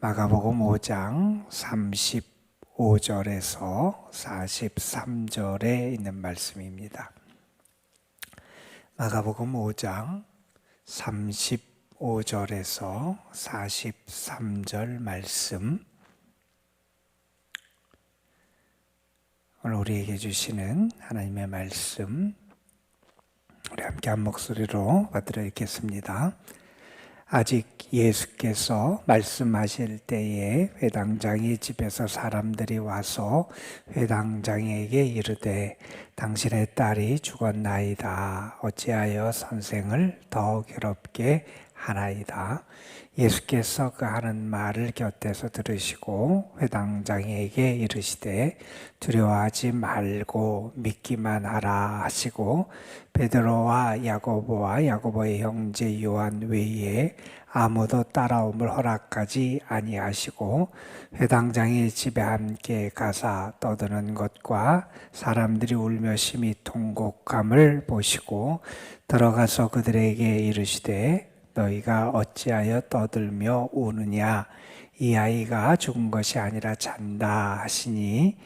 마가복음 5장 35절에서 43절에 있는 말씀입니다. 마가복음 5장 35절에서 43절 말씀 오늘 우리에게 주시는 하나님의 말씀 우리 함께 한 목소리로 받들어 읽겠습니다. 아직 예수께서 말씀하실 때에 회당장의 집에서 사람들이 와서 회당장에게 이르되 당신의 딸이 죽었나이다. 어찌하여 선생을 더 괴롭게 하나이다 예수께서 그 하는 말을 곁에서 들으시고 회당장에게 이르시되 두려워하지 말고 믿기만 하라 하시고 베드로와 야고보와 야고보의 형제 요한 외에 아무도 따라옴을 허락하지 아니하시고 회당장의 집에 함께 가사 떠드는 것과 사람들이 울며 심히 통곡함을 보시고 들어가서 그들에게 이르시되 너희가 어찌하여 떠들며 우느냐? 이 아이가 죽은 것이 아니라 잔다 하시니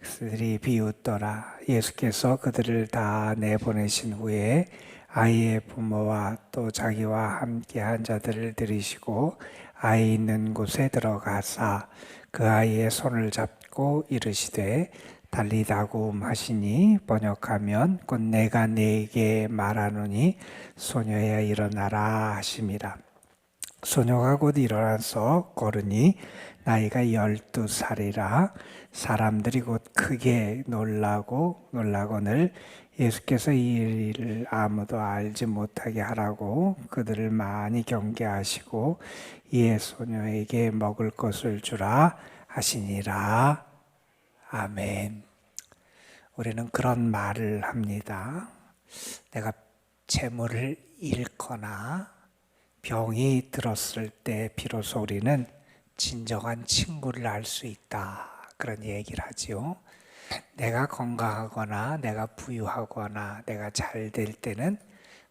그들이 비웃더라. 예수께서 그들을 다 내보내신 후에 아이의 부모와 또 자기와 함께한 자들을 들이시고 아이 있는 곳에 들어가사 그 아이의 손을 잡고 이르시되 달리다고 하시니 번역하면 곧 내가 네게 말하노니 소녀야 일어나라 하심이라 소녀가 곧 일어나서 걸으니 나이가 열두 살이라 사람들이 곧 크게 놀라고 놀라거늘 예수께서 이 일을 아무도 알지 못하게 하라고 그들을 많이 경계하시고 이에 소녀에게 먹을 것을 주라 하시니라 아멘. 우리는 그런 말을 합니다. 내가 재물을 잃거나 병이 들었을 때 비로소 우리는 진정한 친구를 알 수 있다. 그런 얘기를 하지요. 내가 건강하거나 내가 부유하거나 내가 잘 될 때는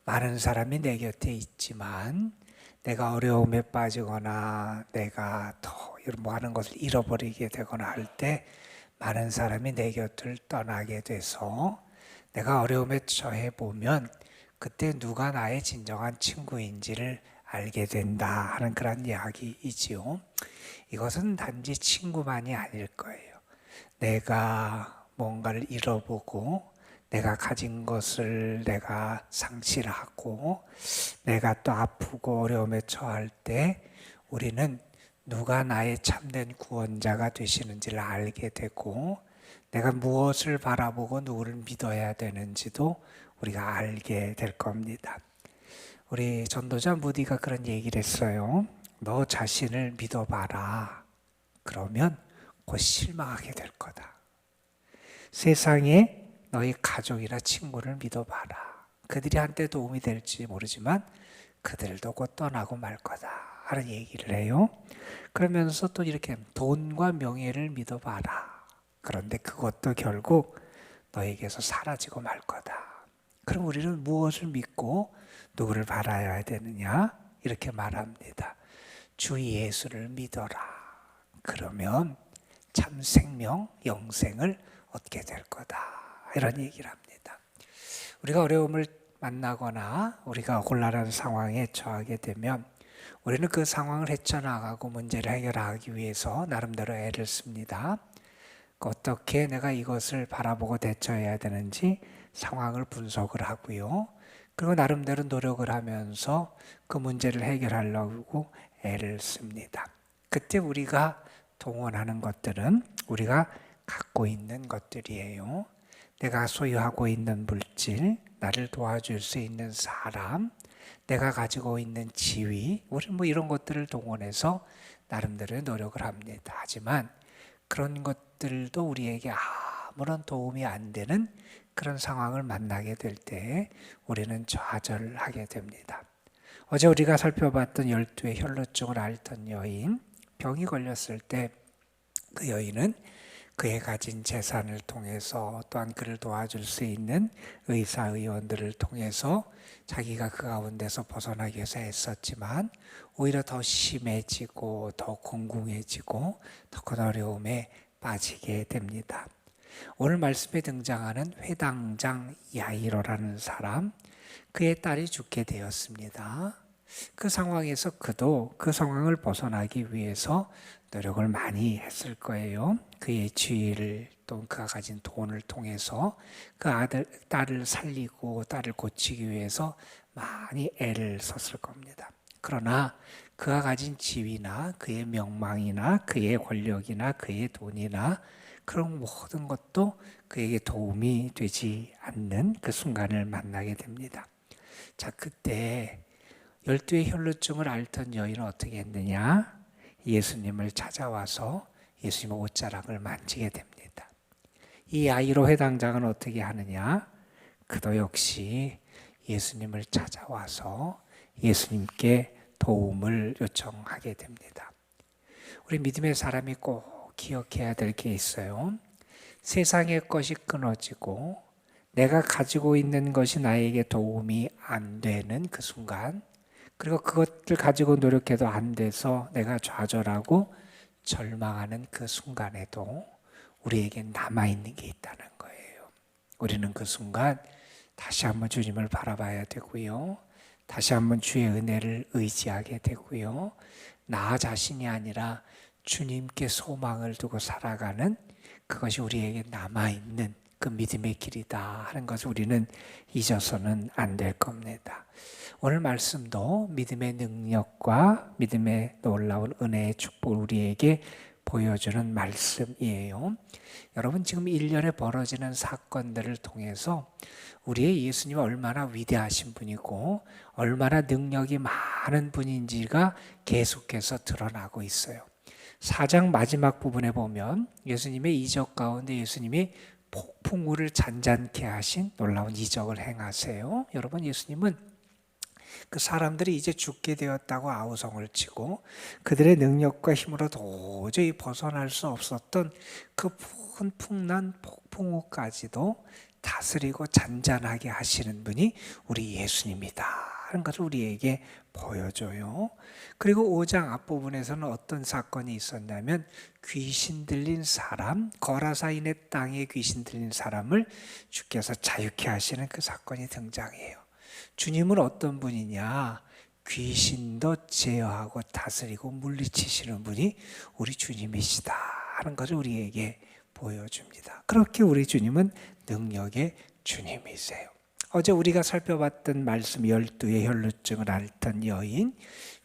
많은 사람이 내 곁에 있지만 내가 어려움에 빠지거나 내가 더 뭐 하는 것을 잃어버리게 되거나 할 때 많은 사람이 내 곁을 떠나게 돼서 내가 어려움에 처해 보면 그때 누가 나의 진정한 친구인지를 알게 된다 하는 그런 이야기이지요. 이것은 단지 친구만이 아닐 거예요. 내가 뭔가를 잃어보고 내가 가진 것을 내가 상실 하고 내가 또 아프고 어려움에 처할 때 우리는 누가 나의 참된 구원자가 되시는지를 알게 되고 내가 무엇을 바라보고 누구를 믿어야 되는지도 우리가 알게 될 겁니다. 우리 전도자 무디가 그런 얘기를 했어요. 너 자신을 믿어봐라. 그러면 곧 실망하게 될 거다. 세상에 너희 가족이나 친구를 믿어봐라. 그들이 한때 도움이 될지 모르지만 그들도 곧 떠나고 말 거다. 하는 얘기를 해요. 그러면서 또 이렇게 돈과 명예를 믿어봐라. 그런데 그것도 결국 너에게서 사라지고 말 거다. 그럼 우리는 무엇을 믿고 누구를 바라야 되느냐? 이렇게 말합니다. 주 예수를 믿어라. 그러면 참 생명, 영생을 얻게 될 거다. 이런 얘기를 합니다. 우리가 어려움을 만나거나 우리가 곤란한 상황에 처하게 되면 우리는 그 상황을 헤쳐나가고 문제를 해결하기 위해서 나름대로 애를 씁니다. 어떻게 내가 이것을 바라보고 대처해야 되는지 상황을 분석을 하고요. 그리고 나름대로 노력을 하면서 그 문제를 해결하려고 애를 씁니다. 그때 우리가 동원하는 것들은 우리가 갖고 있는 것들이에요. 내가 소유하고 있는 물질, 나를 도와줄 수 있는 사람, 내가 가지고 있는 지위, 우리는 뭐 이런 것들을 동원해서 나름대로 노력을 합니다. 하지만 그런 것들도 우리에게 아무런 도움이 안 되는 그런 상황을 만나게 될 때 우리는 좌절하게 됩니다. 어제 우리가 살펴봤던 열두의 혈루증을 앓던 여인, 병이 걸렸을 때 그 여인은 그의 가진 재산을 통해서 또한 그를 도와줄 수 있는 의사 의원들을 통해서 자기가 그 가운데서 벗어나기 위해서 애썼지만 오히려 더 심해지고 더 공공해지고 더 큰 어려움에 빠지게 됩니다. 오늘 말씀에 등장하는 회당장 야이로라는 사람, 그의 딸이 죽게 되었습니다. 그 상황에서 그도 그 상황을 벗어나기 위해서 노력을 많이 했을 거예요. 그의 지위를 또 그가 가진 돈을 통해서 그 아들 딸을 살리고 딸을 고치기 위해서 많이 애를 썼을 겁니다. 그러나 그가 가진 지위나 그의 명망이나 그의 권력이나 그의 돈이나 그런 모든 것도 그에게 도움이 되지 않는 그 순간을 만나게 됩니다. 자, 그때 열두의 혈루증을 앓던 여인은 어떻게 했느냐? 예수님을 찾아와서 예수님의 옷자락을 만지게 됩니다. 이 아이로 회당장은 어떻게 하느냐? 그도 역시 예수님을 찾아와서 예수님께 도움을 요청하게 됩니다. 우리 믿음의 사람이 꼭 기억해야 될 게 있어요. 세상의 것이 끊어지고 내가 가지고 있는 것이 나에게 도움이 안 되는 그 순간, 그리고 그것을 가지고 노력해도 안 돼서 내가 좌절하고 절망하는 그 순간에도 우리에게 남아있는 게 있다는 거예요. 우리는 그 순간 다시 한번 주님을 바라봐야 되고요. 다시 한번 주의 은혜를 의지하게 되고요. 나 자신이 아니라 주님께 소망을 두고 살아가는 그것이 우리에게 남아있는 그 믿음의 길이다 하는 것을 우리는 잊어서는 안 될 겁니다. 오늘 말씀도 믿음의 능력과 믿음의 놀라운 은혜의 축복을 우리에게 보여주는 말씀이에요. 여러분 지금 1년에 벌어지는 사건들을 통해서 우리의 예수님이 얼마나 위대하신 분이고 얼마나 능력이 많은 분인지가 계속해서 드러나고 있어요. 4장 마지막 부분에 보면 예수님의 이적 가운데 예수님이 폭풍우를 잔잔케 하신 놀라운 이적을 행하세요. 여러분 예수님은 그 사람들이 이제 죽게 되었다고 아우성을 치고 그들의 능력과 힘으로 도저히 벗어날 수 없었던 그 풍난 폭풍우까지도 다스리고 잔잔하게 하시는 분이 우리 예수님이다 하는 것을 우리에게 보여줘요. 그리고 5장 앞부분에서는 어떤 사건이 있었냐면 귀신 들린 사람, 거라사인의 땅에 귀신 들린 사람을 주께서 자유케 하시는 그 사건이 등장해요. 주님은 어떤 분이냐? 귀신도 제어하고 다스리고 물리치시는 분이 우리 주님이시다 하는 것을 우리에게 보여줍니다. 그렇게 우리 주님은 능력의 주님이세요. 어제 우리가 살펴봤던 말씀 열두의 혈루증을 앓던 여인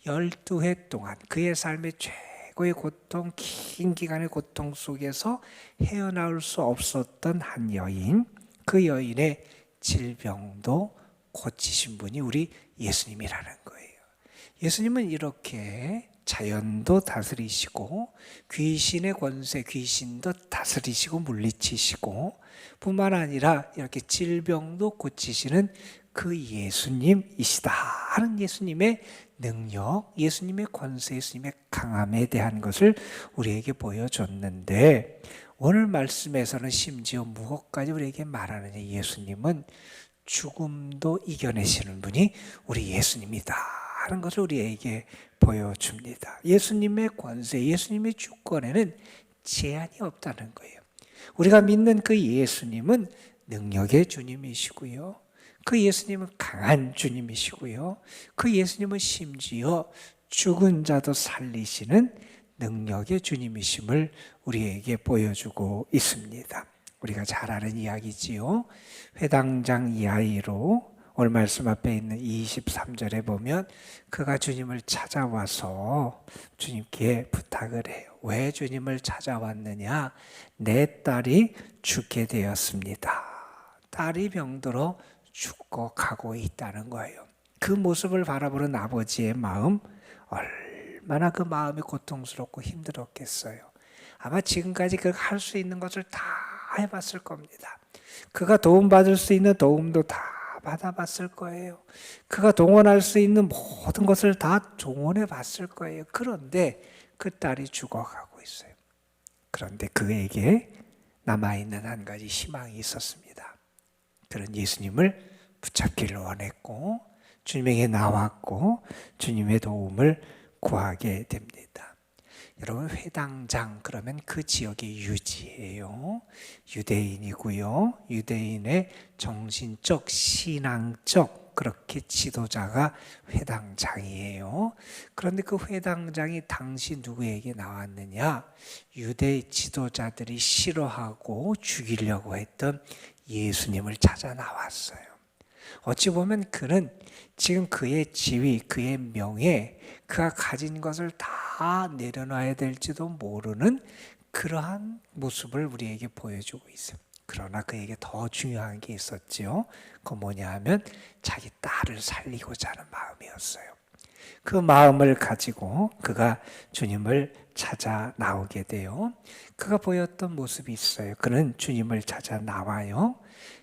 12해 동안 그의 삶의 최고의 고통, 긴 기간의 고통 속에서 헤어나올 수 없었던 한 여인, 그 여인의 질병도 고치신 분이 우리 예수님이라는 거예요. 예수님은 이렇게 자연도 다스리시고 귀신의 권세, 귀신도 다스리시고 물리치시고 뿐만 아니라 이렇게 질병도 고치시는 그 예수님이시다 하는 예수님의 능력, 예수님의 권세, 예수님의 강함에 대한 것을 우리에게 보여줬는데 오늘 말씀에서는 심지어 무엇까지 우리에게 말하느냐 예수님은 죽음도 이겨내시는 분이 우리 예수님이다 하는 것을 우리에게 보여줍니다. 예수님의 권세, 예수님의 주권에는 제한이 없다는 거예요. 우리가 믿는 그 예수님은 능력의 주님이시고요. 그 예수님은 강한 주님이시고요. 그 예수님은 심지어 죽은 자도 살리시는 능력의 주님이심을 우리에게 보여주고 있습니다. 우리가 잘 아는 이야기지요. 회당장 이하이로 오늘 말씀 앞에 있는 23절에 보면 그가 주님을 찾아와서 주님께 부탁을 해요. 왜 주님을 찾아왔느냐? 내 딸이 죽게 되었습니다. 딸이 병들어 죽고 가고 있다는 거예요. 그 모습을 바라보는 아버지의 마음 얼마나 그 마음이 고통스럽고 힘들었겠어요. 아마 지금까지 그 할 수 있는 것을 다 해봤을 겁니다. 그가 도움받을 수 있는 도움도 다 받아봤을 거예요. 그가 동원할 수 있는 모든 것을 다 동원해 봤을 거예요. 그런데 그 딸이 죽어가고 있어요. 그런데 그에게 남아있는 한 가지 희망이 있었습니다. 그런 예수님을 붙잡기를 원했고 주님에게 나왔고 주님의 도움을 구하게 됩니다. 여러분 회당장 그러면 그 지역의 유지예요. 유대인이고요. 유대인의 정신적 신앙적 그렇게 지도자가 회당장이에요. 그런데 그 회당장이 당시 누구에게 나왔느냐? 유대 지도자들이 싫어하고 죽이려고 했던 예수님을 찾아 나왔어요. 어찌 보면 그는 지금 그의 지위, 그의 명예, 그가 가진 것을 다 내려놔야 될지도 모르는 그러한 모습을 우리에게 보여주고 있어요. 그러나 그에게 더 중요한 게 있었지요. 그 뭐냐 하면 자기 딸을 살리고자 하는 마음이었어요. 그 마음을 가지고 그가 주님을 찾아 나오게 돼요. 그가 보였던 모습이 있어요. 그는 주님을 찾아 나와요.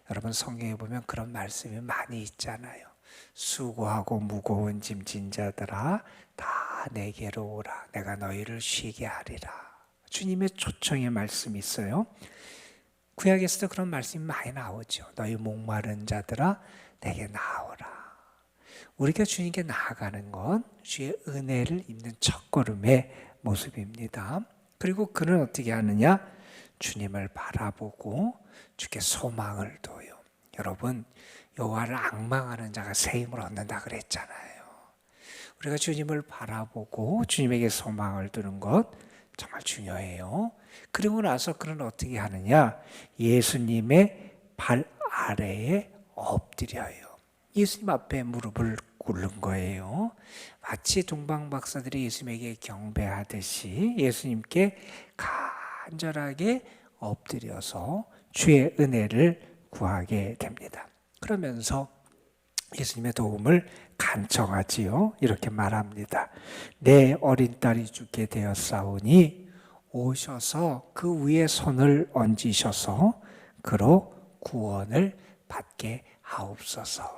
여러분 성경에 보면 그런 말씀이 많이 있잖아요. 수고하고 무거운 짐진 자들아 다 내게로 오라 내가 너희를 쉬게 하리라. 주님의 초청의 말씀이 있어요. 구약에서도 그런 말씀이 많이 나오죠. 너희 목마른 자들아 내게 나오라. 우리가 주님께 나아가는 건 주의 은혜를 입는 첫걸음의 모습입니다. 그리고 그는 어떻게 하느냐? 주님을 바라보고 주께 소망을 둬요. 여러분, 여호와를 악망하는 자가 새 힘을 얻는다 그랬잖아요. 우리가 주님을 바라보고 주님에게 소망을 두는 것 정말 중요해요. 그리고 나서 그는 어떻게 하느냐? 예수님의 발 아래에 엎드려요. 예수님 앞에 무릎을 꿇는 거예요. 마치 동방 박사들이 예수님에게 경배하듯이 예수님께 간절하게 엎드려서 주의 은혜를 구하게 됩니다. 그러면서 예수님의 도움을 간청하지요. 이렇게 말합니다. 내 어린 딸이 죽게 되었사오니 오셔서 그 위에 손을 얹으셔서 그로 구원을 받게 하옵소서.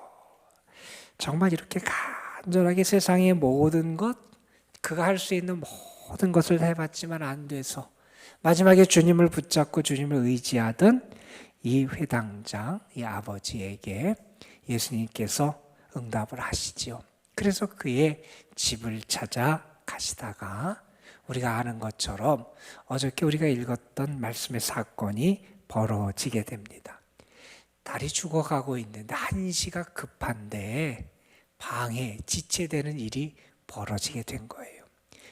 정말 이렇게 간절하게 세상의 모든 것, 그가 할 수 있는 모든 것을 해봤지만 안 돼서 마지막에 주님을 붙잡고 주님을 의지하던 이 회당장, 이 아버지에게 예수님께서 응답을 하시지요. 그래서 그의 집을 찾아 가시다가 우리가 아는 것처럼 어저께 우리가 읽었던 말씀의 사건이 벌어지게 됩니다. 딸이 죽어가고 있는데 한시가 급한데 방해, 지체되는 일이 벌어지게 된 거예요.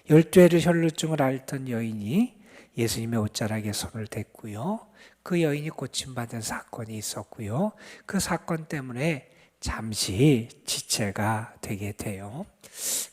열두 해를 혈루증을 앓던 여인이 예수님의 옷자락에 손을 댔고요. 그 여인이 고침받은 사건이 있었고요. 그 사건 때문에 잠시 지체가 되게 돼요.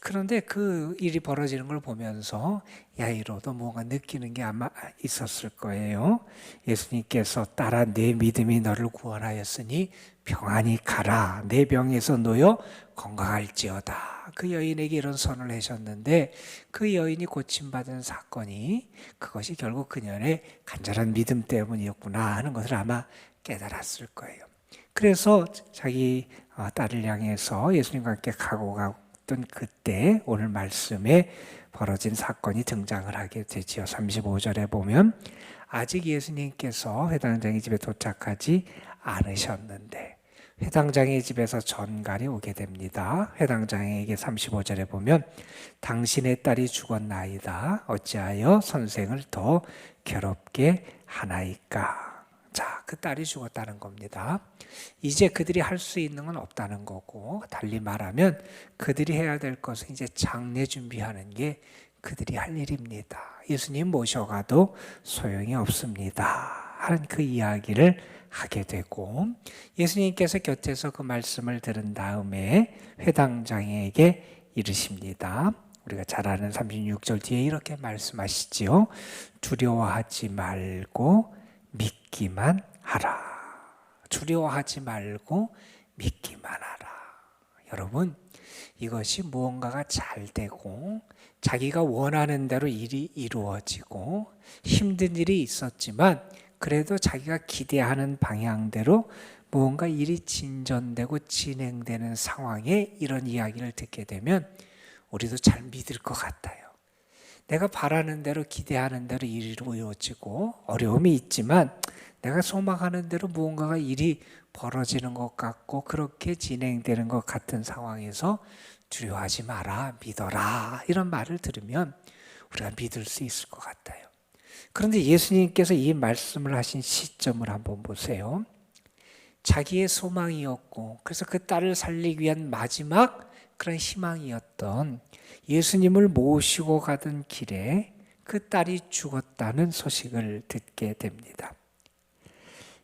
그런데 그 일이 벌어지는 걸 보면서 야이로도 뭔가 느끼는 게 아마 있었을 거예요. 예수님께서 따라 내 믿음이 너를 구원하였으니 평안히 가라. 내 병에서 놓여 건강할지어다. 그 여인에게 이런 선을 하셨는데 그 여인이 고침받은 사건이 그것이 결국 그녀의 간절한 믿음 때문이었구나 하는 것을 아마 깨달았을 거예요. 그래서 자기 어, 딸을 향해서 예수님과 함께 가고 갔던 그때 오늘 말씀에 벌어진 사건이 등장을 하게 되지요. 35절에 보면 아직 예수님께서 회당장의 집에 도착하지 않으셨는데 회당장의 집에서 전갈이 오게 됩니다. 회당장에게 35절에 보면 당신의 딸이 죽었나이다. 어찌하여 선생을 더 괴롭게 하나이까? 자, 그 딸이 죽었다는 겁니다. 이제 그들이 할 수 있는 건 없다는 거고, 달리 말하면 그들이 해야 될 것은 이제 장례 준비하는 게 그들이 할 일입니다. 예수님 모셔가도 소용이 없습니다. 하는 그 이야기를 하게 되고, 예수님께서 곁에서 그 말씀을 들은 다음에 회당장에게 이르십니다. 우리가 잘 아는 36절 뒤에 이렇게 말씀하시지요. 두려워하지 말고 믿기만 하라. 두려워하지 말고 믿기만 하라. 여러분, 이것이 무언가가 잘 되고 자기가 원하는 대로 일이 이루어지고 힘든 일이 있었지만 그래도 자기가 기대하는 방향대로 무언가 일이 진전되고 진행되는 상황에 이런 이야기를 듣게 되면 우리도 잘 믿을 것 같아요. 내가 바라는 대로 기대하는 대로 일이 이루어지고 어려움이 있지만 내가 소망하는 대로 무언가가 일이 벌어지는 것 같고 그렇게 진행되는 것 같은 상황에서 두려워하지 마라 믿어라 이런 말을 들으면 우리가 믿을 수 있을 것 같아요. 그런데 예수님께서 이 말씀을 하신 시점을 한번 보세요. 자기의 소망이었고 그래서 그 딸을 살리기 위한 마지막 그런 희망이었던 예수님을 모시고 가던 길에 그 딸이 죽었다는 소식을 듣게 됩니다.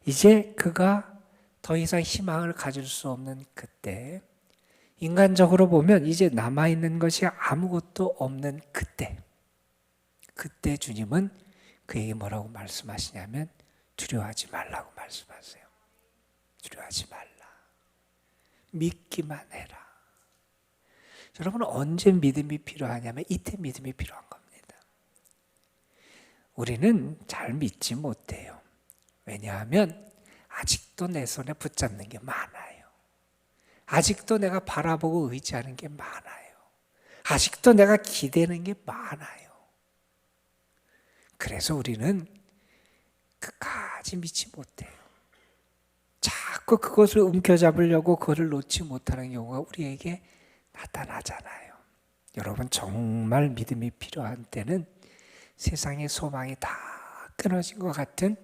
이제 그가 더 이상 희망을 가질 수 없는 그때, 인간적으로 보면 이제 남아있는 것이 아무것도 없는 그때, 그때 주님은 그에게 뭐라고 말씀하시냐면 두려워하지 말라고 말씀하세요. 두려워하지 말라. 믿기만 해라. 여러분 언제 믿음이 필요하냐면 이때 믿음이 필요한 겁니다. 우리는 잘 믿지 못해요. 왜냐하면 아직도 내 손에 붙잡는 게 많아요. 아직도 내가 바라보고 의지하는 게 많아요. 아직도 내가 기대는 게 많아요. 그래서 우리는 끝까지 믿지 못해요. 자꾸 그것을 움켜잡으려고 그것을 놓지 못하는 경우가 우리에게 나타나잖아요. 여러분 정말 믿음이 필요한 때는 세상의 소망이 다 끊어진 것 같은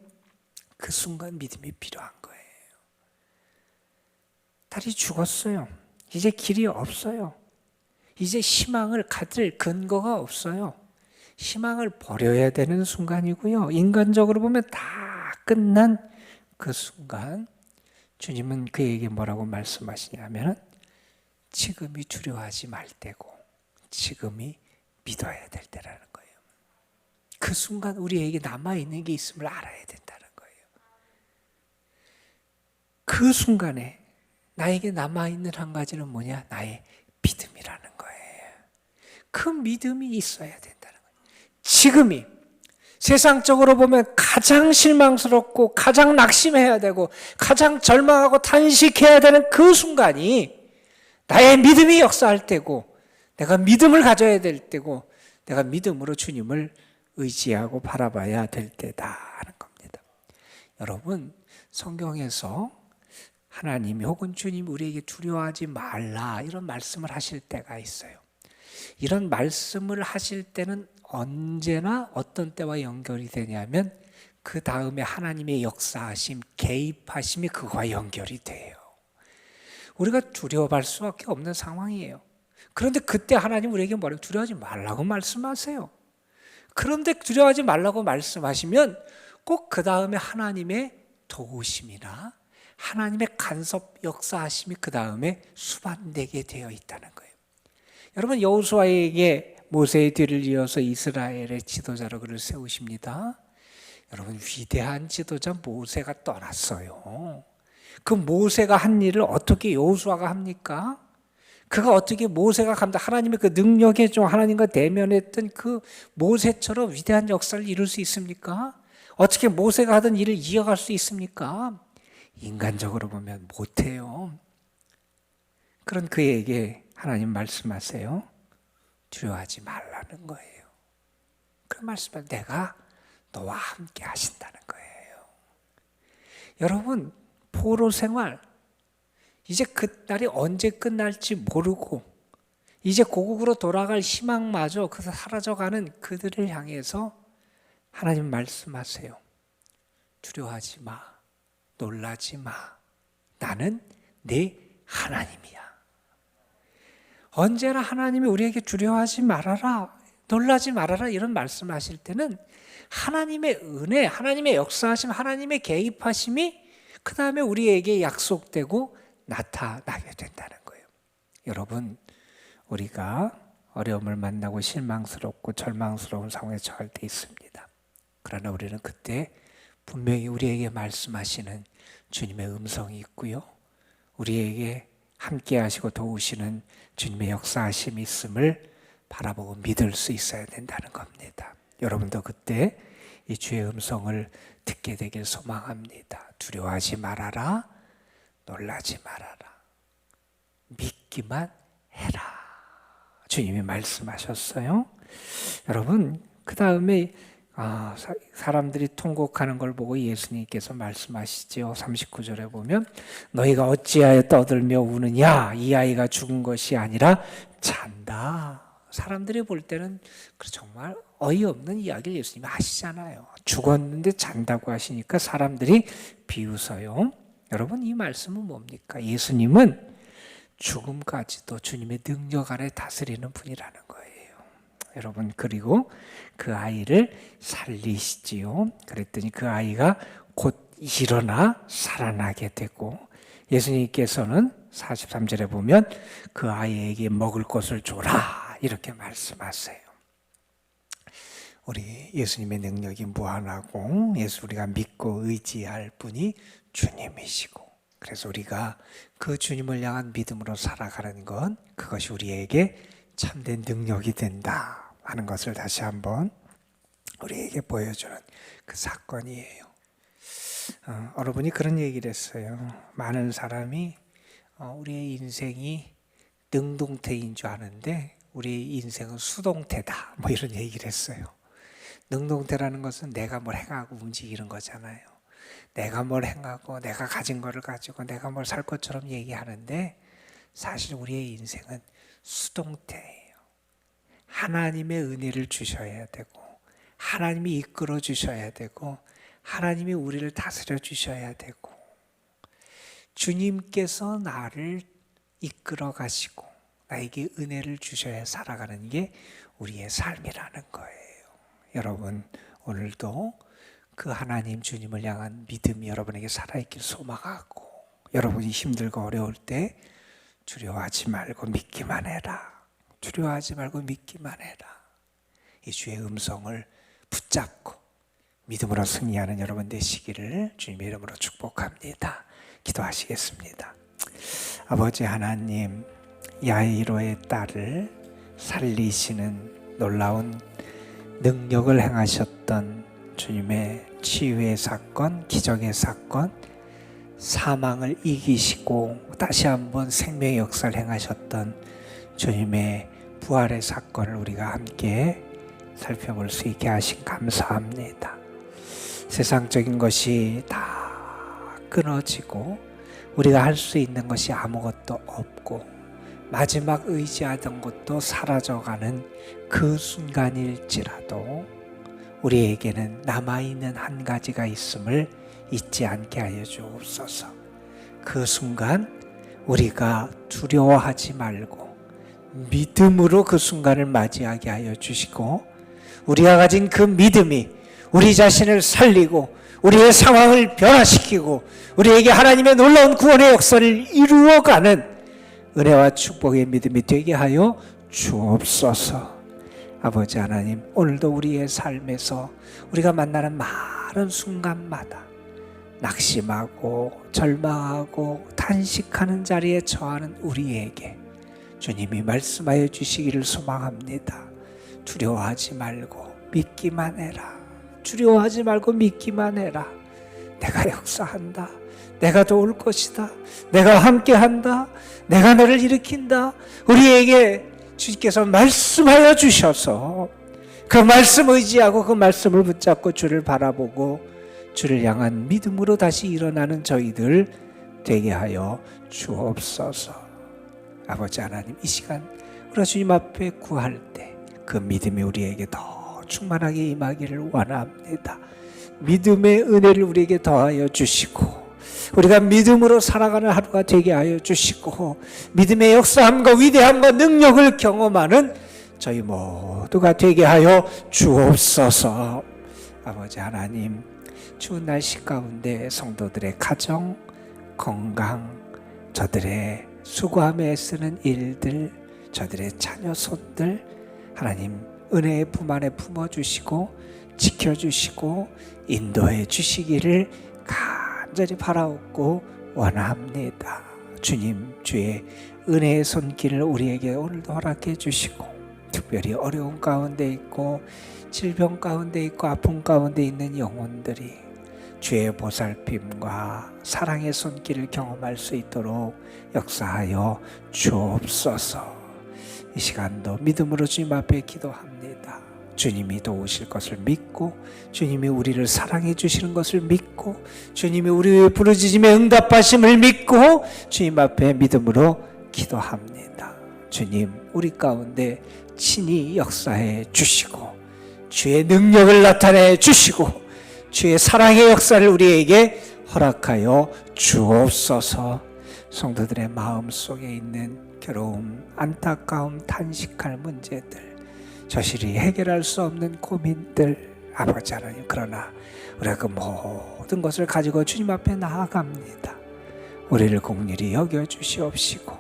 그 순간 믿음이 필요한 거예요. 딸이 죽었어요. 이제 길이 없어요. 이제 희망을 가질 근거가 없어요. 희망을 버려야 되는 순간이고요. 인간적으로 보면 다 끝난 그 순간 주님은 그에게 뭐라고 말씀하시냐면 지금이 두려워하지 말 때고 지금이 믿어야 될 때라는 거예요. 그 순간 우리에게 남아 있는 게 있음을 알아야 된다는 거예요. 그 순간에 나에게 남아 있는 한 가지는 뭐냐? 나의 믿음이라는 거예요. 그 믿음이 있어야 된다는 거예요. 지금이 세상적으로 보면 가장 실망스럽고 가장 낙심해야 되고 가장 절망하고 탄식해야 되는 그 순간이 나의 믿음이 역사할 때고 내가 믿음을 가져야 될 때고 내가 믿음으로 주님을 의지하고 바라봐야 될 때다 하는 겁니다. 여러분 성경에서 하나님이 혹은 주님 우리에게 두려워하지 말라 이런 말씀을 하실 때가 있어요. 이런 말씀을 하실 때는 언제나 어떤 때와 연결이 되냐면 그 다음에 하나님의 역사하심, 개입하심이 그와 연결이 돼요. 우리가 두려워할 수밖에 없는 상황이에요. 그런데 그때 하나님 우리에게 뭐라고 두려워하지 말라고 말씀하세요. 그런데 두려워하지 말라고 말씀하시면 꼭 그 다음에 하나님의 도우심이나 하나님의 간섭 역사하심이 그 다음에 수반되게 되어 있다는 거예요. 여러분 여호수아에게 모세의 뒤를 이어서 이스라엘의 지도자로 그를 세우십니다. 여러분 위대한 지도자 모세가 떠났어요. 그 모세가 한 일을 어떻게 여호수아가 합니까? 그가 어떻게 모세가 감당 하나님의 그 능력에 좀 하나님과 대면했던 그 모세처럼 위대한 역사를 이룰 수 있습니까? 어떻게 모세가 하던 일을 이어갈 수 있습니까? 인간적으로 보면 못해요. 그런 그에게 하나님 말씀하세요. 두려워하지 말라는 거예요. 그 말씀을 내가 너와 함께 하신다는 거예요. 여러분, 포로 생활, 이제 그 날이 언제 끝날지 모르고, 이제 고국으로 돌아갈 희망마저 그 사라져가는 그들을 향해서 하나님 말씀하세요. 두려워하지 마. 놀라지 마. 나는 내 하나님이야. 언제나 하나님이 우리에게 두려워하지 말아라. 놀라지 말아라. 이런 말씀하실 때는 하나님의 은혜, 하나님의 역사하심, 하나님의 개입하심이 그 다음에 우리에게 약속되고 나타나게 된다는 거예요. 여러분, 우리가 어려움을 만나고 실망스럽고 절망스러운 상황에 처할 때 있습니다. 그러나 우리는 그때 분명히 우리에게 말씀하시는 주님의 음성이 있고요. 우리에게 함께 하시고 도우시는 주님의 역사하심이 있음을 바라보고 믿을 수 있어야 된다는 겁니다. 여러분도 그때 이 주의 음성을 듣게 되길 소망합니다. 두려워하지 말아라. 놀라지 말아라. 믿기만 해라. 주님이 말씀하셨어요. 여러분 그 다음에 아, 사, 사람들이 통곡하는 걸 보고 예수님께서 말씀하시지요. 39절에 보면 너희가 어찌하여 떠들며 우느냐 이 아이가 죽은 것이 아니라 잔다. 사람들이 볼 때는 그 정말 어이없는 이야기를 예수님이 하시잖아요. 죽었는데 잔다고 하시니까 사람들이 비웃어요. 여러분 이 말씀은 뭡니까? 예수님은 죽음까지도 주님의 능력 아래 다스리는 분이라는 거예요. 여러분 그리고 그 아이를 살리시지요. 그랬더니 그 아이가 곧 일어나 살아나게 되고 예수님께서는 43절에 보면 그 아이에게 먹을 것을 줘라 이렇게 말씀하세요. 우리 예수님의 능력이 무한하고 예수 우리가 믿고 의지할 분이 주님이시고 그래서 우리가 그 주님을 향한 믿음으로 살아가는 건 그것이 우리에게 참된 능력이 된다 하는 것을 다시 한번 우리에게 보여주는 그 사건이에요. 어, 여러분이 그런 얘기를 했어요. 많은 사람이 어, 우리의 인생이 능동태인 줄 아는데 우리 인생은 수동태다. 뭐 이런 얘기를 했어요. 능동태라는 것은 내가 뭘 행하고 움직이는 거잖아요. 내가 뭘 행하고 내가 가진 거를 가지고 내가 뭘 살 것처럼 얘기하는데 사실 우리의 인생은 수동태예요. 하나님의 은혜를 주셔야 되고 하나님이 이끌어 주셔야 되고 하나님이 우리를 다스려 주셔야 되고 주님께서 나를 이끌어 가시고 나에게 은혜를 주셔야 살아가는 게 우리의 삶이라는 거예요. 여러분 오늘도 그 하나님 주님을 향한 믿음이 여러분에게 살아있길 소망하고 여러분이 힘들고 어려울 때 두려워하지 말고 믿기만 해라. 두려워하지 말고 믿기만 해라. 이 주의 음성을 붙잡고 믿음으로 승리하는 여러분 되시기를 주님의 이름으로 축복합니다. 기도하시겠습니다. 아버지 하나님, 야이로의 딸을 살리시는 놀라운 능력을 행하셨던 주님의 치유의 사건, 기적의 사건, 사망을 이기시고 다시 한번 생명의 역사를 행하셨던 주님의 부활의 사건을 우리가 함께 살펴볼 수 있게 하신 감사합니다. 세상적인 것이 다 끊어지고 우리가 할 수 있는 것이 아무것도 없고 마지막 의지하던 것도 사라져가는 그 순간일지라도 우리에게는 남아있는 한 가지가 있음을 잊지 않게 하여 주옵소서. 그 순간 우리가 두려워하지 말고 믿음으로 그 순간을 맞이하게 하여 주시고 우리가 가진 그 믿음이 우리 자신을 살리고 우리의 상황을 변화시키고 우리에게 하나님의 놀라운 구원의 역사를 이루어가는 은혜와 축복의 믿음이 되게 하여 주옵소서. 아버지 하나님, 오늘도 우리의 삶에서 우리가 만나는 많은 순간마다 낙심하고 절망하고 탄식하는 자리에 처하는 우리에게 주님이 말씀하여 주시기를 소망합니다. 두려워하지 말고 믿기만 해라. 두려워하지 말고 믿기만 해라. 내가 역사한다. 내가 도울 것이다. 내가 함께 한다. 내가 너를 일으킨다. 우리에게 주께서 말씀하여 주셔서 그 말씀 의지하고 그 말씀을 붙잡고 주를 바라보고 주를 향한 믿음으로 다시 일어나는 저희들 되게 하여 주옵소서. 아버지 하나님 이 시간 우리가 주님 앞에 구할 때 그 믿음이 우리에게 더 충만하게 임하기를 원합니다. 믿음의 은혜를 우리에게 더하여 주시고 우리가 믿음으로 살아가는 하루가 되게 하여 주시고 믿음의 역사함과 위대함과 능력을 경험하는 저희 모두가 되게 하여 주옵소서. 아버지 하나님, 추운 날씨 가운데 성도들의 가정, 건강, 저들의 수고함에 애쓰는 일들, 저들의 자녀 손들 하나님 은혜의 품 안에 품어 주시고 지켜 주시고 인도해 주시기를 간절히 바라옵고 원합니다. 주님 주의 은혜의 손길을 우리에게 오늘도 허락해 주시고 특별히 어려운 가운데 있고 질병 가운데 있고 아픔 가운데 있는 영혼들이 주의 보살핌과 사랑의 손길을 경험할 수 있도록 역사하여 주옵소서. 이 시간도 믿음으로 주님 앞에 기도합니다. 주님이 도우실 것을 믿고 주님이 우리를 사랑해 주시는 것을 믿고 주님이 우리의 부르짖음에 응답하심을 믿고 주님 앞에 믿음으로 기도합니다. 주님 우리 가운데 친히 역사해 주시고 주의 능력을 나타내 주시고 주의 사랑의 역사를 우리에게 허락하여 주옵소서. 성도들의 마음 속에 있는 괴로움, 안타까움, 탄식할 문제들, 저실히 해결할 수 없는 고민들, 아버지 하나님 그러나 우리가 그 모든 것을 가지고 주님 앞에 나아갑니다. 우리를 공률히 여겨 주시옵시고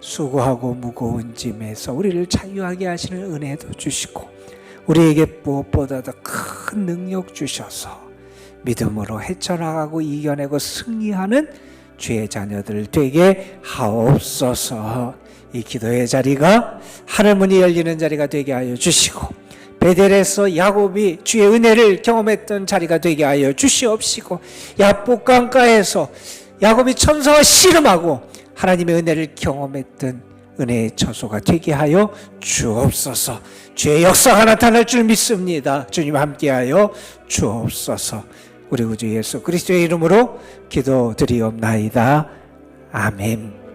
수고하고 무거운 짐에서 우리를 자유하게 하시는 은혜도 주시고 우리에게 무엇보다도 큰 능력 주셔서 믿음으로 헤쳐나가고 이겨내고 승리하는 주의 자녀들 되게 하옵소서. 이 기도의 자리가 하늘문이 열리는 자리가 되게 하여 주시고 베델에서 야곱이 주의 은혜를 경험했던 자리가 되게 하여 주시옵시고 야복 강가에서 야곱이 천사와 씨름하고 하나님의 은혜를 경험했던 은혜의 처소가 되게 하여 주옵소서. 주의 역사가 나타날 줄 믿습니다. 주님 함께하여 주옵소서. 우리 구주 예수 그리스도의 이름으로 기도드리옵나이다. 아멘.